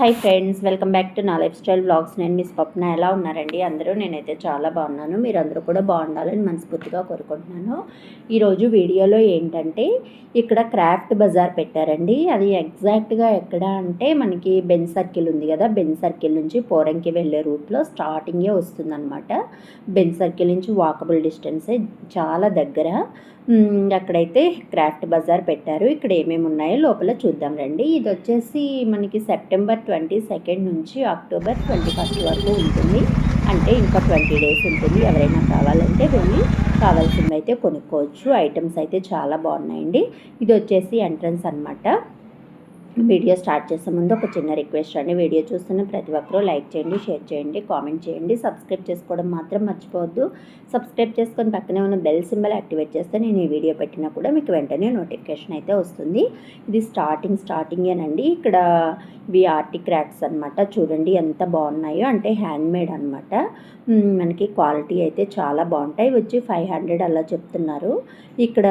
Hi friends welcome back to నా life style blogs నేను miss Papna ఎలా ఉన్నారండి? అందరూ? నేనైతే చాలా బాగున్నాను. మీరు అందరూ కూడా బాగుండాలని మనస్ఫూర్తిగా కోరుకుంటున్నాను. ఈరోజు వీడియోలో ఏంటంటే ఇక్కడ క్రాఫ్ట్ బజార్ పెట్టారండి. అది ఎగ్జాక్ట్గా ఎక్కడ అంటే మనకి బెన్ సర్కిల్ ఉంది కదా? బెన్ సర్కిల్ నుంచి పోరంకి వెళ్ళే రూట్లో స్టార్టింగే వస్తుందన్నమాట. బెన్ సర్కిల్ నుంచి వాకబుల్ డిస్టెన్సే చాలా దగ్గర. అక్కడైతే క్రాఫ్ట్ బజార్ పెట్టారు. ఇక్కడ ఏమేమి ఉన్నాయో లోపల చూద్దాం రండి. ఇది వచ్చేసి మనకి సెప్టెంబర్ ట్వంటీ సెకండ్ నుంచి అక్టోబర్ ట్వంటీ ఫస్ట్ వరకు ఉంటుంది. అంటే ఇంకా ట్వంటీ డేస్ ఉంటుంది. ఎవరైనా కావాలంటే వెళ్ళి కావాల్సినవి అయితే కొనుక్కోవచ్చు. ఐటమ్స్ అయితే చాలా బాగున్నాయండి. ఇది వచ్చేసి ఎంట్రన్స్ అన్నమాట. వీడియో స్టార్ట్ చేసే ముందు ఒక చిన్న రిక్వెస్ట్ అండి. వీడియో చూస్తున్న ప్రతి ఒక్కరూ లైక్ చేయండి షేర్ చేయండి కామెంట్ చేయండి. సబ్స్క్రైబ్ చేసుకోవడం మాత్రం మర్చిపోవద్దు. సబ్స్క్రైబ్ చేసుకొని పక్కనే ఉన్న బెల్ సింబల్ యాక్టివేట్ చేస్తే నేను ఈ వీడియో పెట్టినా కూడా మీకు వెంటనే నోటిఫికేషన్ అయితే వస్తుంది. ఇది స్టార్టింగ్ స్టార్టింగేనండి ఇక్కడ ఇవి ఆర్టి క్రాఫ్ట్స్ అనమాట చూడండి ఎంత బాగున్నాయో. అంటే హ్యాండ్మేడ్ అనమాట మనకి క్వాలిటీ అయితే చాలా బాగుంటాయి. వచ్చి ఫైవ్ హండ్రెడ్ అలా చెప్తున్నారు. ఇక్కడ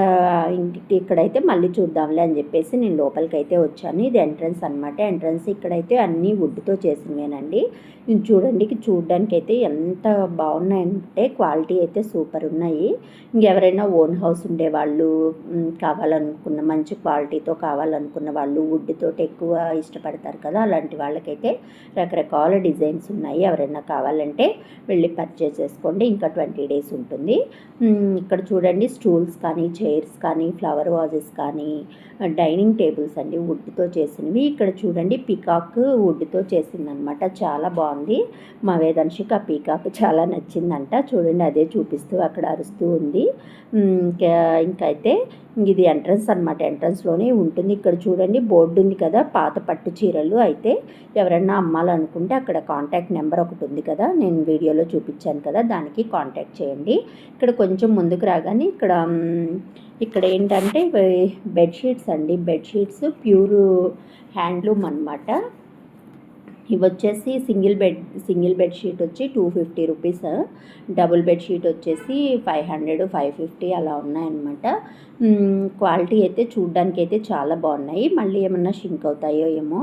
ఇక్కడైతే మళ్ళీ చూద్దాంలే అని చెప్పేసి నేను లోపలికి అయితే వచ్చాను. ఇది ఎంట్రన్స్ అనమాట ఎంట్రన్స్ ఇక్కడైతే అన్నీ వుడ్తో చేసినవేనండి. ఇది చూడండి చూడడానికి అయితే ఎంత బాగున్నాయంటే క్వాలిటీ అయితే సూపర్ ఉన్నాయి. ఇంకెవరైనా ఓన్ హౌస్ ఉండేవాళ్ళు వాళ్ళు కావాలనుకున్న మంచి క్వాలిటీతో కావాలనుకున్న వాళ్ళు వుడ్ ఎక్కువ ఇష్టపడతారు కదా అలాంటి వాళ్ళకైతే రకరకాల డిజైన్స్ ఉన్నాయి. ఎవరైనా కావాలంటే వెళ్ళి పర్చేస్ చేసుకోండి ఇంకా ట్వంటీ డేస్ ఉంటుంది. ఇక్కడ చూడండి స్టూల్స్ కానీ చైర్స్ కానీ ఫ్లవర్ వాజెస్ కానీ డైనింగ్ టేబుల్స్ అండి వుడ్తో చేసినవి. ఇక్కడ చూడండి పికాక్ వుడ్తో చేసిందనమాట చాలా బాగుంది. మా వేదాంశికి ఆ పీకాక్ చాలా నచ్చిందంట. చూడండి అదే చూపిస్తూ అక్కడ అరుస్తూ ఉంది. ఇంకా ఇంకైతే ఇది ఎంట్రన్స్ అనమాట ఎంట్రన్స్లోనే ఉంటుంది. ఇక్కడ చూడండి బోర్డు ఉంది కదా పాత పట్టు చీరలు అయితే. ఎవరన్నా అమ్మాలనుకుంటే అక్కడ కాంటాక్ట్ నెంబర్ ఒకటి ఉంది కదా నేను వీడియోలో చూపించాను కదా దానికి కాంటాక్ట్ చేయండి. ఇక్కడ కొంచెం ముందుకు రాగానే ఇక్కడ ఇక్కడ ఏంటంటే బెడ్షీట్స్ అండి. బెడ్షీట్స్ ప్యూర్ హ్యాండ్లూమ్ అనమాట ఇవి వచ్చేసి సింగిల్ బెడ్ సింగిల్ బెడ్షీట్ వచ్చి two fifty rupees. Double bedsheet వచ్చేసి ఫైవ్ హండ్రెడ్ ఫైవ్ ఫిఫ్టీ అలా ఉన్నాయన్నమాట. క్వాలిటీ అయితే చూడ్డానికి అయితే చాలా బాగున్నాయి. మళ్ళీ ఏమన్నా షింక్ అవుతాయో ఏమో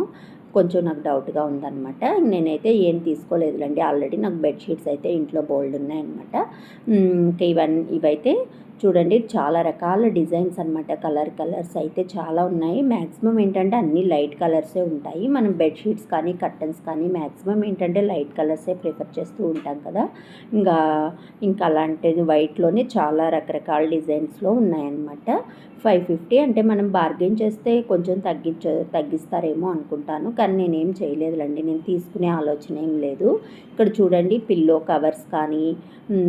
కొంచెం నాకు డౌట్గా ఉందన్నమాట. నేనైతే ఏం తీసుకోలేదులేండి. ఆల్రెడీ నాకు బెడ్షీట్స్ అయితే ఇంట్లో బోల్డ్ ఉన్నాయన్నమాట. ఇంకా ఇవన్నీ ఇవైతే చూడండి చాలా రకాల డిజైన్స్ అన్నమాట. కలర్ కలర్స్ అయితే చాలా ఉన్నాయి. మ్యాక్సిమం ఏంటంటే అన్ని లైట్ కలర్సే ఉంటాయి. మనం బెడ్షీట్స్ కానీ కర్టన్స్ కానీ మ్యాక్సిమం ఏంటంటే లైట్ కలర్సే ప్రిఫర్ చేస్తూ ఉంటాం కదా. ఇంకా ఇంకా అలాంటిది వైట్లోనే చాలా రకరకాల డిజైన్స్లో ఉన్నాయన్నమాట. ఫైవ్ ఫిఫ్టీ అంటే మనం బార్గెన్ చేస్తే కొంచెం తగ్గించ తగ్గిస్తారేమో అనుకుంటాను. కానీ నేనేం చేయలేదులండి. నేను తీసుకునే ఆలోచన ఏం లేదు. ఇక్కడ చూడండి పిల్లో కవర్స్ కానీ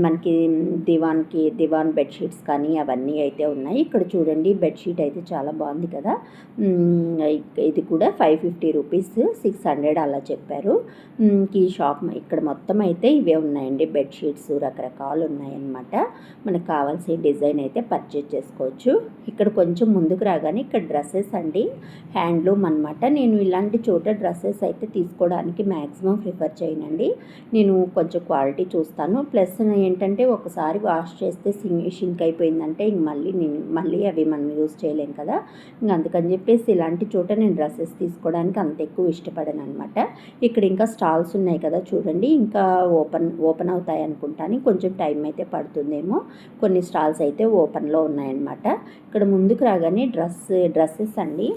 మనకి దివాన్కి దివాన్ బెడ్షీట్స్ కానీ అవన్నీ అయితే ఉన్నాయి. ఇక్కడ చూడండి బెడ్షీట్ అయితే చాలా బాగుంది కదా. ఇది కూడా five fifty rupees six hundred అలా చెప్పారు. ఈ షాప్ ఇక్కడ మొత్తం అయితే ఇవే ఉన్నాయండి. బెడ్షీట్స్ రకరకాలు ఉన్నాయన్నమాట. మనకు కావాల్సిన డిజైన్ అయితే పర్చేజ్ చేసుకోవచ్చు. ఇక్కడ కొంచెం ముందుకు రాగానే ఇక్కడ డ్రెస్సెస్ అండి హ్యాండ్లూమ్ అనమాట నేను ఇలాంటి చోట డ్రెస్సెస్ అయితే తీసుకోవడానికి మ్యాక్సిమం ప్రిఫర్ చేయనండి. నేను కొంచెం క్వాలిటీ చూస్తాను. ప్లస్ ఏంటంటే ఒకసారి వాష్ చేస్తే సింగ్ షింక్ అయిపోయిందంటే ఇంక మళ్ళీ నేను మళ్ళీ అవి మనం యూజ్ చేయలేం కదా. ఇంక అందుకని చెప్పేసి ఇలాంటి చోట నేను డ్రెస్సెస్ తీసుకోవడానికి అంత ఎక్కువ ఇష్టపడను అనమాట ఇక్కడ ఇంకా స్టాల్స్ ఉన్నాయి కదా చూడండి ఇంకా ఓపెన్ ఓపెన్ అవుతాయి అనుకుంటాను. కొంచెం టైం అయితే పడుతుందేమో. కొన్ని స్టాల్స్ అయితే ఓపెన్లో ఉన్నాయన్నమాట. ఇక్కడ ముందుకు రాగానే డ్రెస్ డ్రెస్సెస్ అండి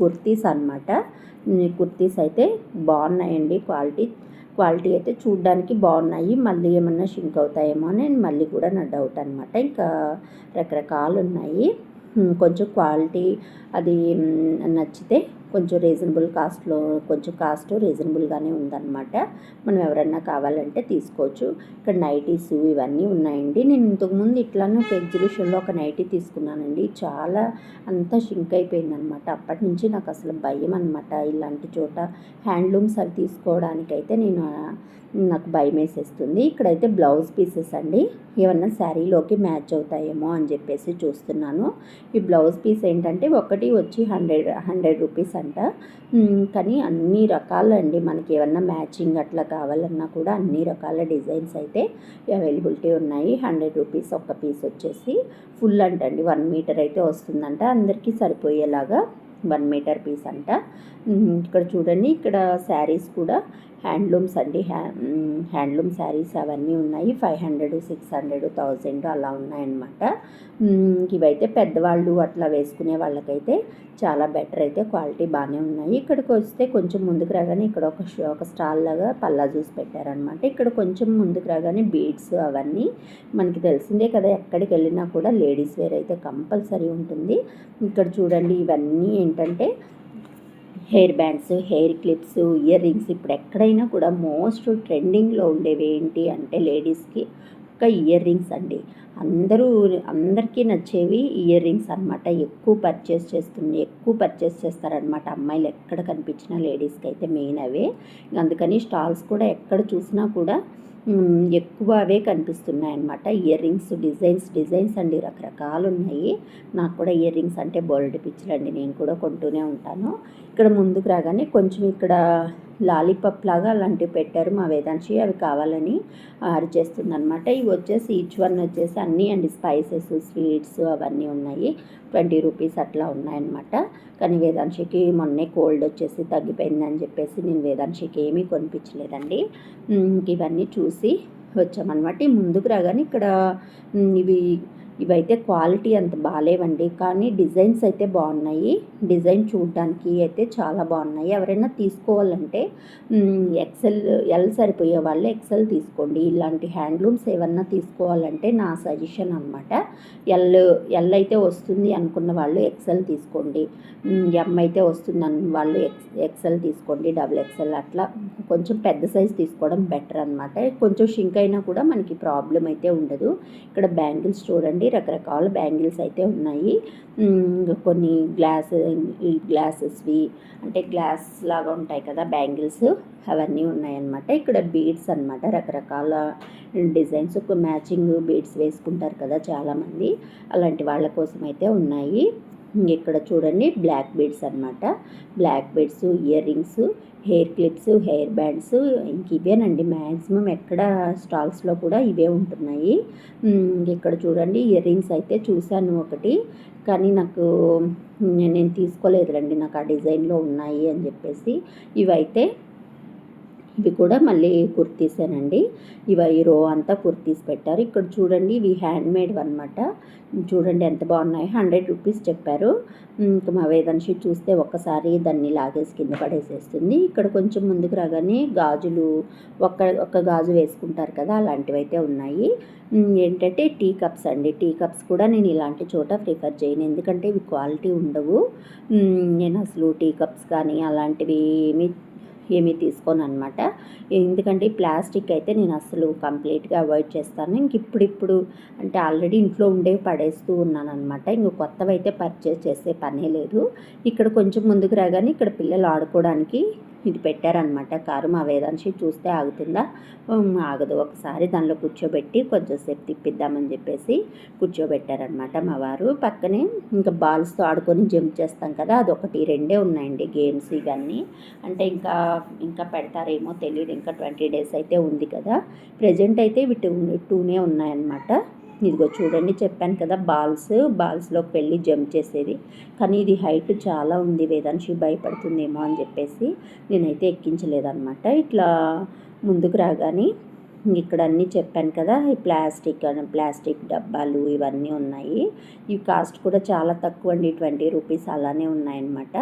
కుర్తీస్ అనమాట కుర్తీస్ అయితే బాగున్నాయండి క్వాలిటీ. క్వాలిటీ అయితే చూడ్డానికి బాగున్నాయి. మళ్ళీ ఏమన్నా షింక్ అవుతాయేమో అని మళ్ళీ కూడా నా డౌట్ అనమాట ఇంకా రకరకాలు ఉన్నాయి కొంచెం క్వాలిటీ అది నచ్చితే కొంచెం రీజనబుల్ కాస్ట్లో కొంచెం కాస్ట్ రీజనబుల్గానే ఉందన్నమాట. మనం ఎవరన్నా కావాలంటే తీసుకోవచ్చు. ఇక్కడ నైటీస్ ఇవన్నీ ఉన్నాయండి. నేను ఇంతకుముందు ఇట్లానే ఒక ఎగ్జిబిషన్లో ఒక నైటీ తీసుకున్నానండి. చాలా అంతా షింక్ అయిపోయిందనమాట అప్పటి నుంచి నాకు అసలు భయం అనమాట ఇలాంటి చోట హ్యాండ్లూమ్స్ అవి తీసుకోవడానికైతే నేను నాకు భయం వేసేస్తుంది. ఇక్కడైతే బ్లౌజ్ పీసెస్ అండి. ఏమన్నా శారీలోకి మ్యాచ్ అవుతాయేమో అని చెప్పేసి చూస్తున్నాను. ఈ బ్లౌజ్ పీస్ ఏంటంటే ఒకటి వచ్చి హండ్రెడ్ హండ్రెడ్ రూపీస్ అండి. అంట. కానీ అన్ని రకాలండి మనకి ఏమన్నా మ్యాచింగ్ అట్లా కావాలన్నా కూడా అన్ని రకాల డిజైన్స్ అయితే అవైలబిలిటీ ఉన్నాయి. హండ్రెడ్ రూపీస్ ఒక్క పీస్ వచ్చేసి ఫుల్ అంటండి. వన్ మీటర్ అయితే వస్తుందంట. అందరికీ సరిపోయేలాగా వన్ మీటర్ పీస్ అంట. ఇక్కడ చూడండి ఇక్కడ శారీస్ కూడా హ్యాండ్లూమ్స్ అండి. హ్యా హ్యాండ్లూమ్ శారీస్ అవన్నీ ఉన్నాయి. Five hundred six hundred thousand అలా ఉన్నాయన్నమాట. ఇవైతే పెద్దవాళ్ళు అట్లా వేసుకునే వాళ్ళకైతే చాలా బెటర్ అయితే క్వాలిటీ బాగానే ఉన్నాయి. ఇక్కడికి వస్తే కొంచెం ముందుకు రాగానే ఇక్కడ ఒక షో ఒక స్టాల్ లాగా పల్లా జ్యూస్ పెట్టారనమాట ఇక్కడ కొంచెం ముందుకు రాగానే బీడ్స్ అవన్నీ మనకి తెలిసిందే కదా ఎక్కడికి వెళ్ళినా కూడా లేడీస్ వేర్ అయితే కంపల్సరీ ఉంటుంది. ఇక్కడ చూడండి ఇవన్నీ ఏంటంటే hair bands hair clips ear rings ఇప్పుడు ఎక్కడైనా కూడా మోస్ట్ ట్రెండింగ్లో ఉండేవి ఏంటి అంటే లేడీస్కి ఒక ఇయర్ రింగ్స్ అండి. అందరూ అందరికీ నచ్చేవి ఇయర్ రింగ్స్ అనమాట ఎక్కువ పర్చేస్ చేస్తుంది ఎక్కువ పర్చేస్ చేస్తారనమాట అమ్మాయిలు ఎక్కడ కనిపించినా లేడీస్కి అయితే మెయిన్ అవే. అందుకని స్టాల్స్ కూడా ఎక్కడ చూసినా కూడా ఎక్కువ అవే కనిపిస్తున్నాయి అన్నమాట ఇయర్ రింగ్స్ డిజైన్స్ డిజైన్స్ అండి రకరకాలు ఉన్నాయి నాకు కూడా ఇయర్ రింగ్స్ అంటే బోల్డ్ పిచ్చిలండి. నేను కూడా కొంటూనే ఉంటాను. ఇక్కడ ముందుకు రాగానే కొంచెం ఇక్కడ లాలీపాప్ లాగా అలాంటివి పెట్టారు మా వేదాంశి అవి కావాలని అరిచేస్తుంది అనమాట ఇవి వచ్చేసి ఈచ్ వన్ వచ్చేసి అన్నీ అండి స్పైసెస్ స్వీట్స్ అవన్నీ ఉన్నాయి. ట్వంటీ రూపీస్ అట్లా ఉన్నాయన్నమాట. కానీ వేదాంశికి మొన్నే కోల్డ్ వచ్చేసి తగ్గిపోయిందని చెప్పేసి నేను వేదాంశికి ఏమీ కొనిపించలేదండి. ఇవన్నీ చూసి వచ్చామన్నమాట. ముందుకు రాగానే ఇక్కడ ఇవి ఇవైతే క్వాలిటీ అంత బాగాలేవండి కానీ డిజైన్స్ అయితే బాగున్నాయి. డిజైన్ చూడడానికి అయితే చాలా బాగున్నాయి. ఎవరైనా తీసుకోవాలంటే ఎక్సెల్ ఎల్ సరిపోయే వాళ్ళు ఎక్సెల్ తీసుకోండి. ఇలాంటి హ్యాండ్లూమ్స్ ఏమన్నా తీసుకోవాలంటే నా సజెషన్ అనమాట ఎల్ ఎల్ అయితే వస్తుంది అనుకున్న వాళ్ళు ఎక్సెల్ తీసుకోండి. ఎం అయితే వస్తుంది అన్న వాళ్ళు ఎక్స్ ఎక్సెల్ తీసుకోండి. డబుల్ ఎక్సెల్ అట్లా కొంచెం పెద్ద సైజ్ తీసుకోవడం బెటర్ అనమాట కొంచెం షింక్ అయినా కూడా మనకి ప్రాబ్లం అయితే ఉండదు. ఇక్కడ బ్యాంగిల్స్ చూడండి రకరకాల బ్యాంగిల్స్ అయితే ఉన్నాయి. కొన్ని గ్లాస్ గ్లాసెస్వి అంటే గ్లాస్ లాగా ఉంటాయి కదా బ్యాంగిల్స్ అవన్నీ ఉన్నాయన్నమాట. ఇక్కడ బీడ్స్ అన్నమాట. రకరకాల డిజైన్స్ ఒక మ్యాచింగ్ బీడ్స్ వేసుకుంటారు కదా చాలామంది. అలాంటి వాళ్ళ కోసం అయితే ఉన్నాయి. ఇక్కడ చూడండి బ్లాక్ బీడ్స్ అన్నమాట. Black beads ear rings hair clips hair bands ఇంక ఇవేనండి. మ్యాక్సిమం ఎక్కడ స్టాల్స్లో కూడా ఇవే ఉంటున్నాయి. ఇక్కడ చూడండి ఇయర్ రింగ్స్ అయితే చూశాను ఒకటి. కానీ నాకు నేను నేను తీసుకోలేదులండి. నాకు ఆ డిజైన్లో ఉన్నాయి అని చెప్పేసి ఇవైతే ఇవి కూడా మళ్ళీ కుర్తీసేనండి. ఇవి ఈ రో అంతా కుర్తీస్ పెట్టారు. ఇక్కడ చూడండి ఇవి హ్యాండ్ మేడ్ అనమాట చూడండి ఎంత బాగున్నాయి. హండ్రెడ్ రూపీస్ చెప్పారు. ఇంకా మా వేదాంశి చూస్తే ఒక్కసారి దాన్ని లాగేసి కింద పడేసేస్తుంది. ఇక్కడ కొంచెం ముందుకు రాగానే గాజులు ఒక్క ఒక్క గాజు వేసుకుంటారు కదా అలాంటివి అయితే ఉన్నాయి ఏంటంటే టీ కప్స్ అండి. టీ కప్స్ కూడా నేను ఇలాంటి చోట ప్రిఫర్ చేయను. ఎందుకంటే ఇవి క్వాలిటీ ఉండవు. నేను అసలు టీ కప్స్ కానీ అలాంటివి ఏమీ ఏమీ తీసుకోను అనమాట ఎందుకంటే ప్లాస్టిక్ అయితే నేను అసలు కంప్లీట్గా అవాయిడ్ చేస్తాను. ఇంక ఇప్పుడిప్పుడు అంటే ఆల్రెడీ ఇంట్లో ఉండేవి పడేస్తూ ఉన్నాను అనమాట ఇంక కొత్తవి అయితే పర్చేస్ చేసే పనే లేదు. ఇక్కడ కొంచెం ముందుకు రాగానే ఇక్కడ పిల్లలు ఆడుకోవడానికి ఇది పెట్టారనమాట కారు మా వేదాంశి చూస్తే ఆగుతుందా? ఆగదు. ఒకసారి దానిలో కూర్చోబెట్టి కొంచెంసేపు తిప్పిద్దామని చెప్పేసి కూర్చోబెట్టారనమాట మా వారు. పక్కనే ఇంకా బాల్స్తో ఆడుకొని జంప్ చేస్తాం కదా అదొకటి రెండే ఉన్నాయండి గేమ్స్ ఇవన్నీ. అంటే ఇంకా ఇంకా పెడతారేమో తెలియదు ఇంకా ట్వంటీ డేస్ అయితే ఉంది కదా. ప్రజెంట్ అయితే ఇవి టూ టూనే ఉన్నాయన్నమాట. ఇదిగో చూడండి చెప్పాను కదా బాల్స్ బాల్స్లోకి వెళ్ళి జంప్ చేసేది. కానీ ఇది హైట్ చాలా ఉంది వేదాంశి భయపడుతుందేమో అని చెప్పేసి నేనైతే ఎక్కించలేదన్నమాట. ఇట్లా ముందుకు రాగానే ఇక్కడ అన్నీ చెప్పాను కదా ఈ ప్లాస్టిక్ ప్లాస్టిక్ డబ్బాలు ఇవన్నీ ఉన్నాయి. ఈ కాస్ట్ కూడా చాలా తక్కువ అండి ట్వంటీ రూపీస్ అలానే ఉన్నాయన్నమాట.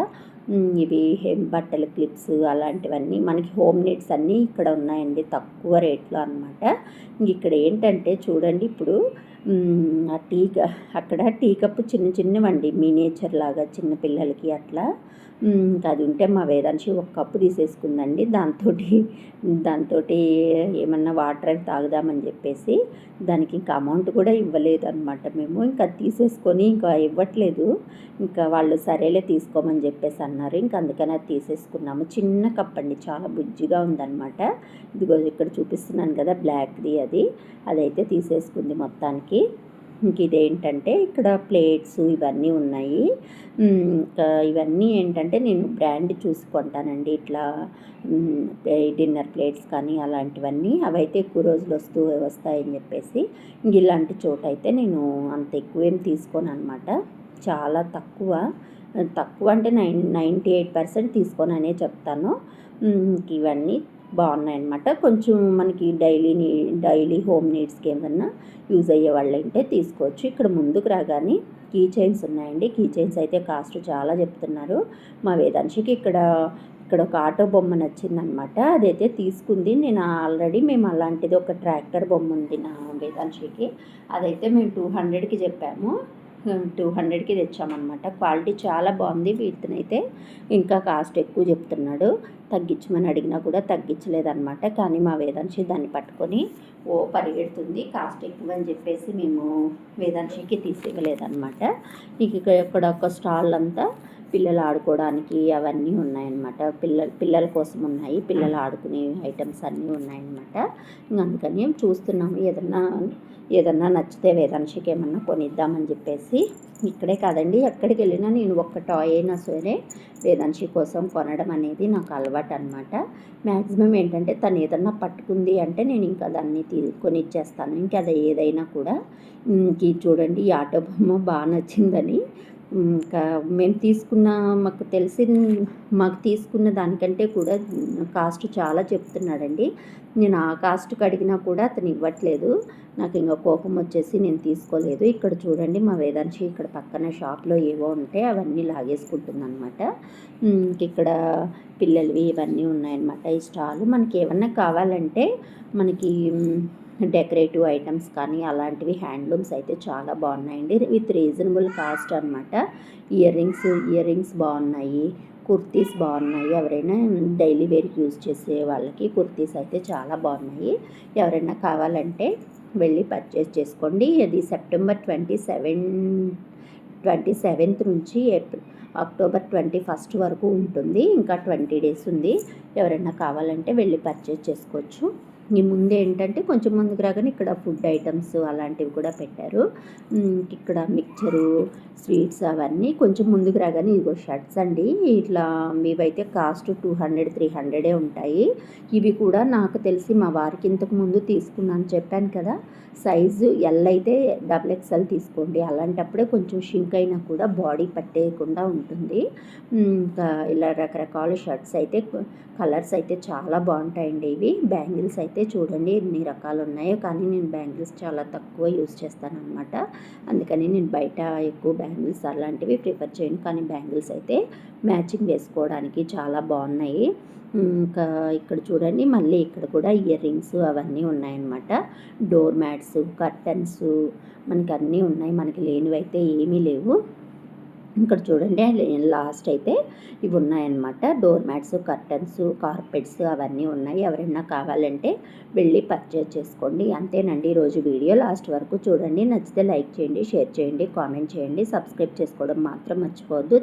ఇవి హెమ్ బట్టల క్లిప్స్ అలాంటివన్నీ మనకి హోమ్ నీడ్స్ అన్నీ ఇక్కడ ఉన్నాయండి తక్కువ రేట్లో అనమాట ఇక్కడ ఏంటంటే చూడండి ఇప్పుడు ఆ టీ అక్కడ టీ కప్పు చిన్న చిన్నవండి మినేచర్ లాగా చిన్న పిల్లలకి అట్లా. ఇంకా అది ఉంటే మా వేదాంశి ఒక కప్పు తీసేసుకుందండి దాంతో దాంతో ఏమన్నా వాటర్ అవి తాగుదామని చెప్పేసి దానికి ఇంకా అమౌంట్ కూడా ఇవ్వలేదు అనమాట మేము. ఇంకా తీసేసుకొని ఇంకా ఇవ్వట్లేదు ఇంకా వాళ్ళు సరేలే తీసుకోమని చెప్పేసి అన్నారు. ఇంకా అందుకని అది తీసేసుకున్నాము. చిన్న కప్ అండి. చాలా బుజ్జిగా ఉందన్నమాట. ఇదిగో ఇక్కడ చూపిస్తున్నాను కదా బ్లాక్ది అది. అదైతే తీసేసుకుంది మొత్తానికి. ఇంక ఇదేంటంటే ఇక్కడ ప్లేట్స్ ఇవన్నీ ఉన్నాయి. ఇంకా ఇవన్నీ ఏంటంటే నేను బ్రాండ్ చూసి కొంటానండి. ఇట్లా డిన్నర్ ప్లేట్స్ కానీ అలాంటివన్నీ. అవైతే ఎక్కువ రోజులు వస్తూ వస్తాయని చెప్పేసి ఇంక ఇలాంటి చోట అయితే నేను అంత ఎక్కువేం తీసుకోను అనమాట చాలా తక్కువ. తక్కువ అంటే నైన్ నైంటీ ఎయిట్ పర్సెంట్ తీసుకోననే చెప్తాను. ఇవన్నీ బాగున్నాయి అన్నమాట కొంచెం మనకి డైలీ నీ డైలీ హోమ్ నీడ్స్కి ఏమన్నా యూజ్ అయ్యే వాళ్ళు అంటే తీసుకోవచ్చు. ఇక్కడ ముందుకు రాగానే కీ చైన్స్ ఉన్నాయండి. కీ చైన్స్ అయితే కాస్ట్ చాలా చెప్తున్నారు. మా వేదాంశికి ఇక్కడ ఇక్కడ ఒక ఆటో బొమ్మ నచ్చిందనమాట అదైతే తీసుకుంది. నేను ఆల్రెడీ మేము అలాంటిది ఒక ట్రాక్టర్ బొమ్మ ఉంది నా వేదాంశికి. అదైతే మేము టూ హండ్రెడ్కి చెప్పాము. టూ హండ్రెడ్కి తెచ్చామన్నమాట. క్వాలిటీ చాలా బాగుంది. వీటినైతే ఇంకా కాస్ట్ ఎక్కువ చెప్తున్నాడు. తగ్గించమని అడిగినా కూడా తగ్గించలేదన్నమాట. కానీ మా వేదాంశి దాన్ని పట్టుకొని ఓ పరిగెడుతుంది. కాస్ట్ ఎక్కువ అని చెప్పేసి మేము వేదాంశికి తీసివ్వలేదన్నమాట. ఇక ఇక్కడ ఇక్కడ ఒక స్టాల్ అంతా పిల్లలు ఆడుకోవడానికి అవన్నీ ఉన్నాయన్నమాట. పిల్లల పిల్లల కోసం ఉన్నాయి. పిల్లలు ఆడుకునే ఐటమ్స్ అన్నీ ఉన్నాయన్నమాట. ఇంక అందుకని చూస్తున్నాము. ఏదన్నా ఏదన్నా నచ్చితే వేదాంశకి ఏమన్నా కొనిద్దామని చెప్పేసి ఇక్కడే కాదండి ఎక్కడికి వెళ్ళినా నేను ఒక్క టాయ్ అయినా సరే వేదాంశి కోసం కొనడం అనేది నాకు అలవాటు అనమాట మ్యాక్సిమం ఏంటంటే తను ఏదన్నా పట్టుకుంది అంటే నేను ఇంకా దాన్ని తీ కొనిచ్చేస్తాను. ఇంకా అది ఏదైనా కూడా ఇంక చూడండి ఈ ఆటో బొమ్మ బాగా నచ్చిందని ఇంకా మేము తీసుకున్న మాకు తెలిసిన మాకు తీసుకున్న దానికంటే కూడా కాస్ట్ చాలా చెప్తున్నాడండి. నేను ఆ కాస్ట్కి అడిగినా కూడా అతను ఇవ్వట్లేదు. నాకు ఇంకా కోపం వచ్చేసి నేను తీసుకోలేదు. ఇక్కడ చూడండి మా వేదాంశి ఇక్కడ పక్కన షాప్లో ఏవో ఉంటే అవన్నీ లాగేసుకుంటుందన్నమాట. ఇక్కడ పిల్లలవి ఇవన్నీ ఉన్నాయన్నమాట ఈ స్టాల్. మనకి ఏమన్నా కావాలంటే మనకి డెకరేటివ్ ఐటమ్స్ కానీ అలాంటివి హ్యాండ్లూమ్స్ అయితే చాలా బాగున్నాయండి. విత్ రీజనబుల్ కాస్ట్ అనమాట ఇయర్ రింగ్స్ ఇయర్ రింగ్స్ బాగున్నాయి. కుర్తీస్ బాగున్నాయి. ఎవరైనా డైలీ వేర్కి యూజ్ చేసే వాళ్ళకి కుర్తీస్ అయితే చాలా బాగున్నాయి. ఎవరైనా కావాలంటే వెళ్ళి పర్చేస్ చేసుకోండి. అది September twenty seven twenty seventh నుంచి ఏప్రిల్ అక్టోబర్ ట్వంటీ ఫస్ట్ వరకు ఉంటుంది. ఇంకా ట్వంటీ డేస్ ఉంది. ఎవరైనా కావాలంటే వెళ్ళి పర్చేస్ చేసుకోవచ్చు. ఈ ముందే ఏంటంటే కొంచెం ముందుకు రాగానే ఇక్కడ ఫుడ్ ఐటమ్స్ అలాంటివి కూడా పెట్టారు. ఇక్కడ మిక్చరు స్వీట్స్ అవన్నీ కొంచెం ముందుకు రాగానే ఇదిగో షర్ట్స్ అండి. ఇట్లా ఇవైతే కాస్ట్ టూ హండ్రెడ్ త్రీ హండ్రెడే ఉంటాయి. ఇవి కూడా నాకు తెలిసి మా వారికి ఇంతకు ముందు తీసుకున్నాను చెప్పాను కదా. సైజు ఎల్ అయితే డబుల్ ఎక్స్ఎల్ తీసుకోండి. అలాంటప్పుడే కొంచెం షింక్ అయినా కూడా బాడీ పట్టేయకుండా ఉంటుంది. ఇంకా ఇలా రకరకాల షర్ట్స్ అయితే కలర్స్ అయితే చాలా బాగుంటాయండి ఇవి. బ్యాంగిల్స్ అయితే చూడండి ఎన్ని రకాలు ఉన్నాయో. కానీ నేను బ్యాంగిల్స్ చాలా తక్కువ యూస్ చేస్తాను అనమాట అందుకని నేను బయట ఎక్కువ బ్యాంగిల్స్ అలాంటివి ప్రిఫర్ చేయను. కానీ బ్యాంగిల్స్ అయితే మ్యాచింగ్ వేసుకోవడానికి చాలా బాగున్నాయి. ఇంకా ఇక్కడ చూడండి మళ్ళీ ఇక్కడ కూడా ఇయర్ రింగ్స్ అవన్నీ ఉన్నాయన్నమాట. డోర్ మ్యాట్స్ కర్టన్స్ మనకి అన్నీ ఉన్నాయి. మనకి లేనివి అయితే ఏమీ లేవు. ఇక్కడ చూడండి లాస్ట్ అయితే ఇవి ఉన్నాయన్నమాట. డోర్ మ్యాట్స్ కర్టన్స్ కార్పెట్స్ అవన్నీ ఉన్నాయి. ఎవరైనా కావాలంటే వెళ్ళి పర్చేజ్ చేసుకోండి. అంతేనండి ఈరోజు వీడియో. లాస్ట్ వరకు చూడండి. నచ్చితే లైక్ చేయండి షేర్ చేయండి కామెంట్ చేయండి. సబ్స్క్రైబ్ చేసుకోవడం మాత్రం మర్చిపోవద్దు.